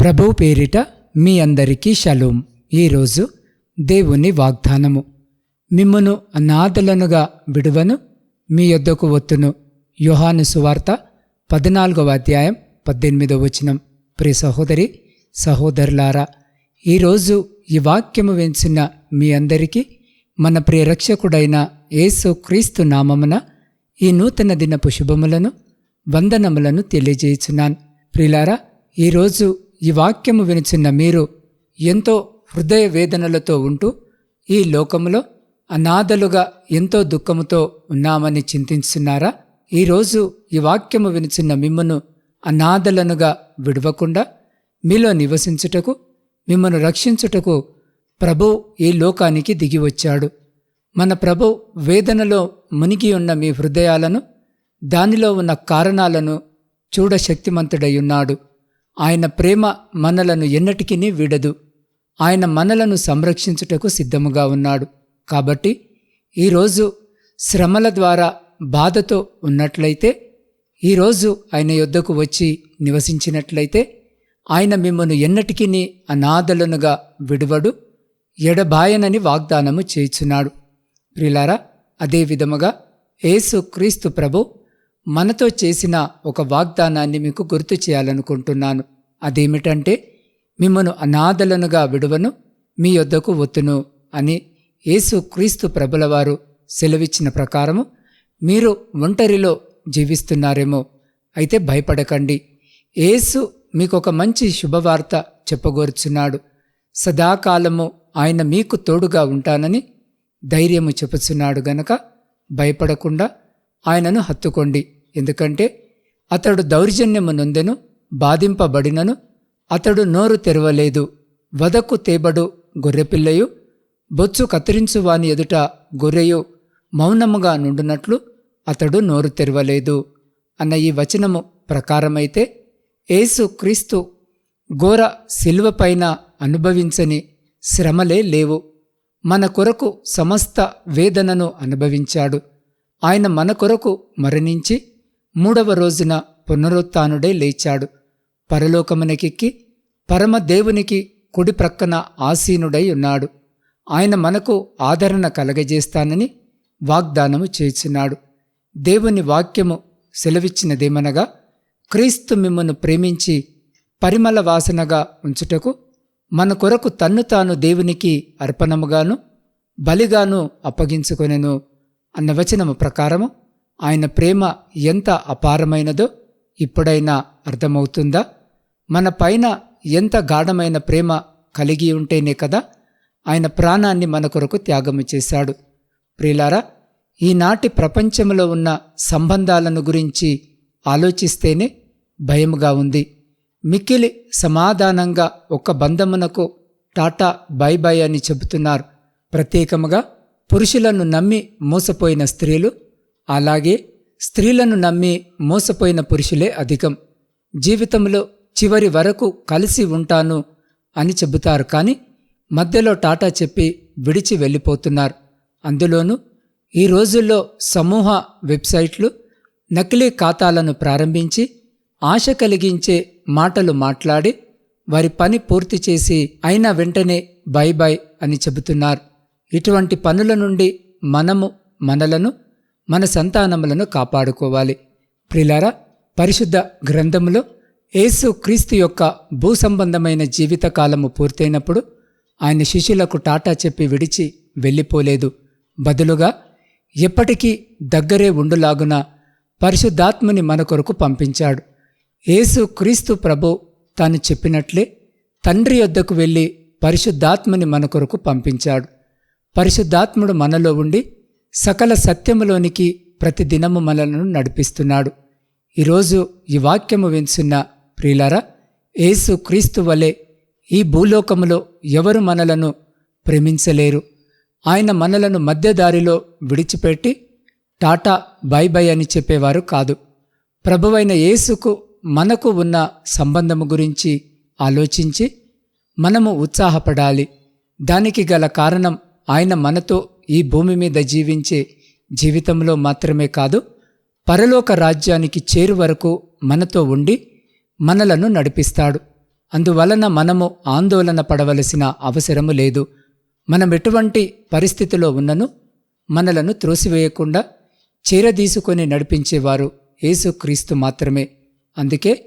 ప్రభువు పేరిట మీ అందరికీ షలోం. ఈరోజు దేవుని వాగ్దానము. మిమ్మును అనాథలనుగా విడువను మీ యొద్దకు ఒత్తును యోహాను సువార్త పద్నాలుగవ అధ్యాయం పద్దెనిమిదవ వచనం. ప్రియ సహోదరి సహోదరులారా ఈరోజు ఈ వాక్యము వెంచిన మీ అందరికీ మన ప్రియ రక్షకుడైన యేసు క్రీస్తు నామమున ఈ నూతన దినపు శుభములను వందనములను తెలియజేయుచున్నాను. ప్రిలారా ఈరోజు ఈ వాక్యము వినిచిన్న మీరు ఎంతో హృదయ వేదనలతో ఉంటూ ఈ లోకములో అనాథలుగా ఎంతో దుఃఖముతో ఉన్నామని చింతిస్తున్నారా ఈరోజు ఈ వాక్యము వినిచిన్న మిమ్మను అనాథలనుగా విడవకుండా మీలో నివసించుటకు మిమ్మను రక్షించుటకు ప్రభు ఈ లోకానికి దిగివచ్చాడు. మన ప్రభు వేదనలో మునిగి ఉన్న మీ హృదయాలను దానిలో ఉన్న కారణాలను చూడ శక్తిమంతుడై ఉన్నాడు. ఆయన ప్రేమ మనలను ఎన్నటికీ విడదు. ఆయన మనలను సంరక్షించుటకు సిద్ధముగా ఉన్నాడు. కాబట్టి ఈరోజు శ్రమల ద్వారా బాధతో ఉన్నట్లయితే ఈరోజు ఆయన యొద్దకు వచ్చి నివసించినట్లయితే ఆయన మిమ్మను ఎన్నటికీ అనాథలనుగా విడువడు ఎడబాయనని వాగ్దానము చేయుచున్నాడు. ప్రిలారా అదే విధముగా యేసు క్రీస్తు ప్రభు మనతో చేసిన ఒక వాగ్దానాన్ని మీకు గుర్తు చేయాలనుకుంటున్నాను. అదేమిటంటే మిమ్మను అనాథలనుగా విడువను మీ యొద్దకు ఒత్తును అని యేసు క్రీస్తు ప్రభులవారు సెలవిచ్చిన ప్రకారము మీరు ఒంటరిలో జీవిస్తున్నారేమో. అయితే భయపడకండి. యేసు మీకు ఒక మంచి శుభవార్త చెప్పగోరుచున్నాడు సదాకాలము ఆయన మీకు తోడుగా ఉంటానని ధైర్యము చెప్పుచున్నాడు గనక భయపడకుండా ఆయనను హత్తుకోండి. ఎందుకంటే అతడు దౌర్జన్యము నొందెను బాధింపబడినను అతడు నోరు తెరవలేదు. వదకు తేబడు గొర్రెపిల్లయు బొచ్చు కత్తిరించువాని ఎదుట గొర్రెయు మౌనముగా నుండునట్లు అతడు నోరు తెరవలేదు. అన్న ఈ వచనము ప్రకారమైతే యేసు క్రీస్తు ఘోర శిల్వపైన అనుభవించని శ్రమలే లేవు. మన కొరకు సమస్త వేదనను అనుభవించాడు. ఆయన మన కొరకు మరణించి మూడవ రోజున పునరుత్నుడై లేచాడు. పరలోకమునకెక్కి పరమదేవునికి కుడి ప్రక్కన ఆసీనుడై ఉన్నాడు. ఆయన మనకు ఆదరణ కలగజేస్తానని వాగ్దానము చేసినాడు. దేవుని వాక్యము సెలవిచ్చినదేమనగా క్రీస్తు మిమ్మను ప్రేమించి పరిమళ వాసనగా ఉంచుటకు మన కొరకు తన్ను తాను దేవునికి అర్పణముగాను బలిగాను అప్పగించుకొనెను అన్న వచనము ప్రకారము ఆయన ప్రేమ ఎంత అపారమైనదో ఇప్పుడైనా అర్థమవుతుందా? మన పైన ఎంత గాఢమైన ప్రేమ కలిగి ఉంటేనే కదా ఆయన ప్రాణాన్ని మన కొరకు త్యాగము చేశాడు. ప్రియులారా ఈనాటి ప్రపంచంలో ఉన్న సంబంధాలను గురించి ఆలోచిస్తేనే భయముగా ఉంది. మిక్కిలి సమాధానంగా ఒక బంధమునకు టాటా బై బై అని చెబుతున్నారు. ప్రత్యేకముగా పురుషులను నమ్మి మోసపోయిన స్త్రీలు అలాగే స్త్రీలను నమ్మి మోసపోయిన పురుషులే అధికం. జీవితంలో చివరి వరకు కలిసి ఉంటాను అని చెబుతారు. కానీ మధ్యలో టాటా చెప్పి విడిచి వెళ్ళిపోతున్నారు. అందులోనూ ఈ రోజుల్లో సమూహ వెబ్సైట్లు నకిలీ ఖాతాలను ప్రారంభించి ఆశ కలిగించే మాటలు మాట్లాడి వారి పని పూర్తి చేసి అయిన వెంటనే బై బై అని చెబుతున్నారు. ఇటువంటి పనుల నుండి మనము మనలను మన సంతానములను కాపాడుకోవాలి. ప్రిలారా పరిశుద్ధ గ్రంథములో యేసు క్రీస్తు యొక్క భూసంబంధమైన జీవితకాలము పూర్తయినప్పుడు ఆయన శిష్యులకు టాటా చెప్పి విడిచి వెళ్ళిపోలేదు. బదులుగా ఎప్పటికీ దగ్గరే ఉండులాగున పరిశుద్ధాత్మని మన కొరకు పంపించాడు. యేసు క్రీస్తు ప్రభు తాను చెప్పినట్లే తండ్రి యొద్దకు వెళ్ళి పరిశుద్ధాత్మని మన కొరకు పంపించాడు. పరిశుద్ధాత్ముడు మనలో ఉండి సకల సత్యములోనికి ప్రతిదినము మనలను నడిపిస్తున్నాడు. ఈరోజు ఈ వాక్యము వించున్న ప్రియులారా యేసు క్రీస్తు వలె ఈ భూలోకములో ఎవరు మనలను ప్రేమించలేరు? ఆయన మనలను మధ్యదారిలో విడిచిపెట్టి టాటా బై బై అని చెప్పేవారు కాదు. ప్రభువైన యేసుకు మనకు ఉన్న సంబంధము గురించి ఆలోచించి మనము ఉత్సాహపడాలి. దానికి గల కారణం ఆయన మనతో ఈ భూమి మీద జీవించే జీవితంలో మాత్రమే కాదు పరలోక రాజ్యానికి చేరు వరకు మనతో ఉండి మనలను నడిపిస్తాడు. అందువలన మనము ఆందోళన పడవలసిన అవసరము లేదు. మనం ఎటువంటి పరిస్థితిలో ఉన్నను మనలను త్రోసివేయకుండా చేరదీసుకొని నడిపించేవారు యేసుక్రీస్తు మాత్రమే. అందుకే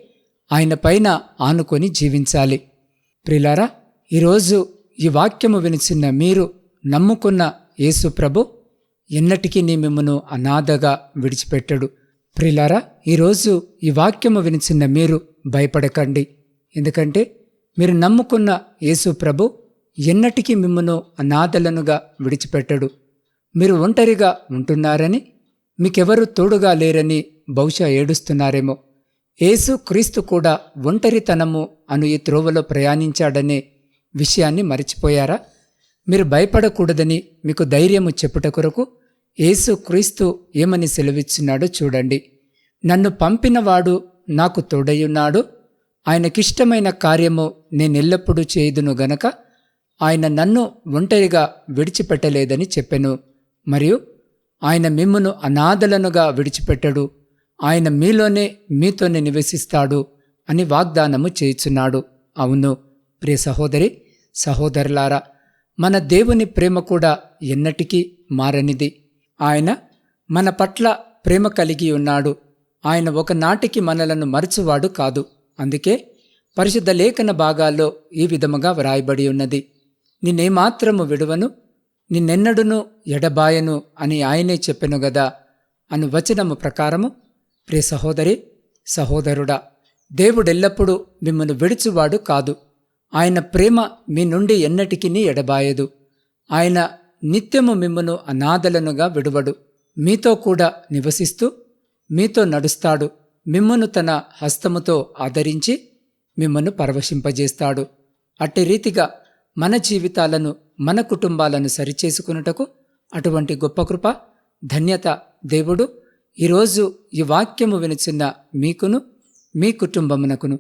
ఆయన పైన ఆనుకొని జీవించాలి. ప్రిలారా ఈరోజు ఈ వాక్యము వినిచిన్న మీరు నమ్ముకున్న యేసు ప్రభు ఎన్నటికీ నీ మిమ్మను అనాథగా విడిచిపెట్టడు. ప్రిలారా ఈరోజు ఈ వాక్యము వినిచిన్న మీరు భయపడకండి. ఎందుకంటే మీరు నమ్ముకున్న యేసు ప్రభు ఎన్నటికీ మిమ్మను అనాథలనుగా విడిచిపెట్టడు. మీరు ఒంటరిగా ఉంటున్నారని మీకెవరు తోడుగా లేరని బహుశా ఏడుస్తున్నారేమో. యేసు క్రీస్తు కూడా ఒంటరితనము అను ఈ త్రోవలో ప్రయాణించాడనే విషయాన్ని మరిచిపోయారా? మీరు భయపడకూడదని మీకు ధైర్యము చెప్పుట కొరకు యేసు క్రీస్తు ఏమని సెలవిచ్చున్నాడో చూడండి. నన్ను పంపినవాడు నాకు తోడయున్నాడు ఆయనకిష్టమైన కార్యము నేనెల్లప్పుడూ చేయుదును గనక ఆయన నన్ను ఒంటరిగా విడిచిపెట్టలేదని చెప్పెను. మరియు ఆయన మిమ్మును అనాథలనుగా విడిచిపెట్టడు. ఆయన మీలోనే మీతోనే నివసిస్తాడు అని వాగ్దానము చేయుచున్నాడు. అవును ప్రియ సహోదరి సహోదరులారా మన దేవుని ప్రేమ కూడా ఎన్నటికీ మారనిది. ఆయన మన పట్ల ప్రేమ కలిగి ఉన్నాడు. ఆయన ఒకనాటికి మనలను మరచువాడు కాదు. అందుకే పరిశుద్ధ లేఖన భాగాల్లో ఈ విధముగా వ్రాయబడి ఉన్నది. నిన్నేమాత్రము విడువను నిన్నెన్నడును ఎడబాయను అని ఆయనే చెప్పెను గదా. అను వచనము ప్రకారము ప్రియ సహోదరి సహోదరుడా దేవుడెల్లప్పుడూ మిమ్మను విడిచివాడు కాదు. ఆయన ప్రేమ మీ నుండి ఎన్నటికీ ఎడబాయదు. ఆయన నిత్యము మిమ్మను అనాథలనుగా విడువడు. మీతో కూడా నివసిస్తూ మీతో నడుస్తాడు. మిమ్మను తన హస్తముతో ఆదరించి మిమ్మను పరవశింపజేస్తాడు. అట్టి రీతిగా మన జీవితాలను మన కుటుంబాలను సరిచేసుకున్నటకు అటువంటి గొప్ప కృప ధన్యత దేవుడు ఈరోజు ఈ వాక్యము వినిచిన్న మీకును మీ కుటుంబమునకును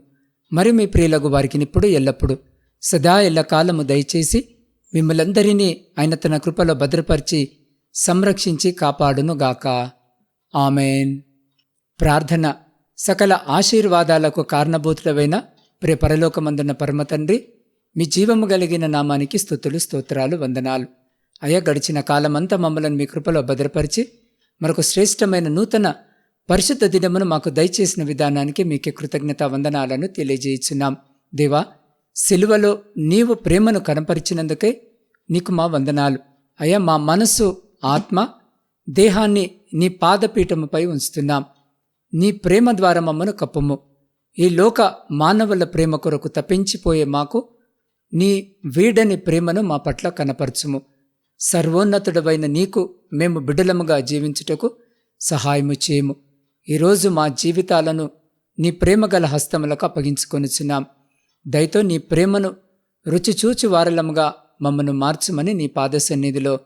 మరి మీ ప్రియులకు వారికి ఇప్పుడు ఎల్లప్పుడు సదా ఎల్లకాలము దయచేసి మిమ్మలందరినీ ఆయన తన కృపలో భద్రపరిచి సంరక్షించి కాపాడునుగాక. ఆమెన్. ప్రార్థన సకల ఆశీర్వాదాలకు కారణభూతులవైన ప్రే పరలోకమందున్న పరమతండ్రి మీ జీవము కలిగిన నామానికి స్థుతులు స్తోత్రాలు వందనాలు. అయ్యా గడిచిన కాలమంతా మమ్మలను మీ కృపలో భద్రపరిచి మరొక శ్రేష్టమైన నూతన పరిశుద్ధ దినమును మాకు దయచేసిన విధానానికి మీకే కృతజ్ఞత వందనాలను తెలియజేయుచున్నాం. దేవా సిలువలో నీవు ప్రేమను కనపరిచినందుకే నీకు మా వందనాలు. అయ్యా మా మనసు ఆత్మ దేహాన్ని నీ పాదపీఠముపై ఉంచుతున్నాం. నీ ప్రేమ ద్వారా మమ్మను కప్పము. ఈ లోక మానవుల ప్రేమ కొరకు తప్పించిపోయే మాకు నీ వీడని ప్రేమను మా పట్ల కనపరచుము. సర్వోన్నతుడవైన నీకు మేము బిడ్డలముగా జీవించుటకు సహాయము చేయము. ఈరోజు మా జీవితాలను నీ ప్రేమగల హస్తములకు అప్పగించుకొనిచున్నాం. దయతో నీ ప్రేమను రుచిచూచి వారలముగా మమ్మను మార్చుమని నీ పాదసన్నిధిలో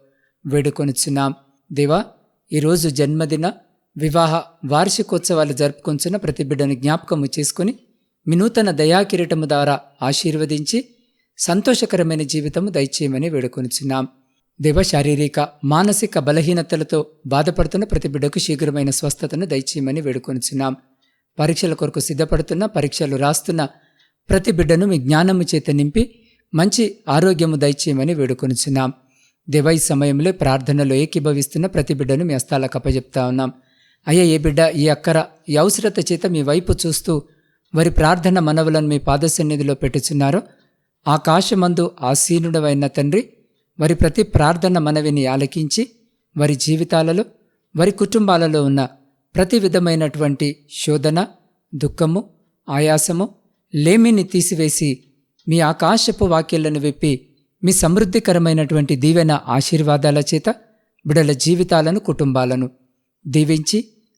వేడుకొనిచున్నాం. దేవా ఈరోజు జన్మదిన వివాహ వార్షికోత్సవాలు జరుపుకొంచున్న ప్రతి బిడ్డను జ్ఞాపకము చేసుకుని మీ నూతన దయాకిరీటము ద్వారా ఆశీర్వదించి సంతోషకరమైన జీవితము దయచేయమని వేడుకొనిచున్నాం. దేవ శారీరక మానసిక బలహీనతలతో బాధపడుతున్న ప్రతి బిడ్డకు శీఘ్రమైన స్వస్థతను దయచేయమని వేడుకొనిచున్నాం. పరీక్షల కొరకు సిద్ధపడుతున్న పరీక్షలు రాస్తున్న ప్రతి బిడ్డను మీ జ్ఞానము చేత నింపి మంచి ఆరోగ్యము దయచేయమని వేడుకొనిచున్నాం. దేవ ఈ సమయంలో ప్రార్థనలో ఏకీభవిస్తున్న ప్రతి బిడ్డను మీ హస్తాలకు అప్పజెప్తా ఉన్నాం. అయ్యా ఏ బిడ్డ ఈ అక్కర ఈ అవసరత చేత మీ వైపు చూస్తూ వారి ప్రార్థన మనవులను మీ పాదసన్నిధిలో పెట్టుచున్నారో ఆకాశమందు ఆసీనుడవైన తండ్రి వారి ప్రతి ప్రార్థన మనవిని ఆలకించి వారి జీవితాలలో వారి కుటుంబాలలో ఉన్న ప్రతి విధమైనటువంటి శోధన దుఃఖము ఆయాసము లేమిని తీసివేసి మీ ఆకాశపు వాక్యాలను విప్పి మీ సమృద్ధికరమైనటువంటి దీవెన ఆశీర్వాదాల చేత బిడల జీవితాలను కుటుంబాలను దీవించి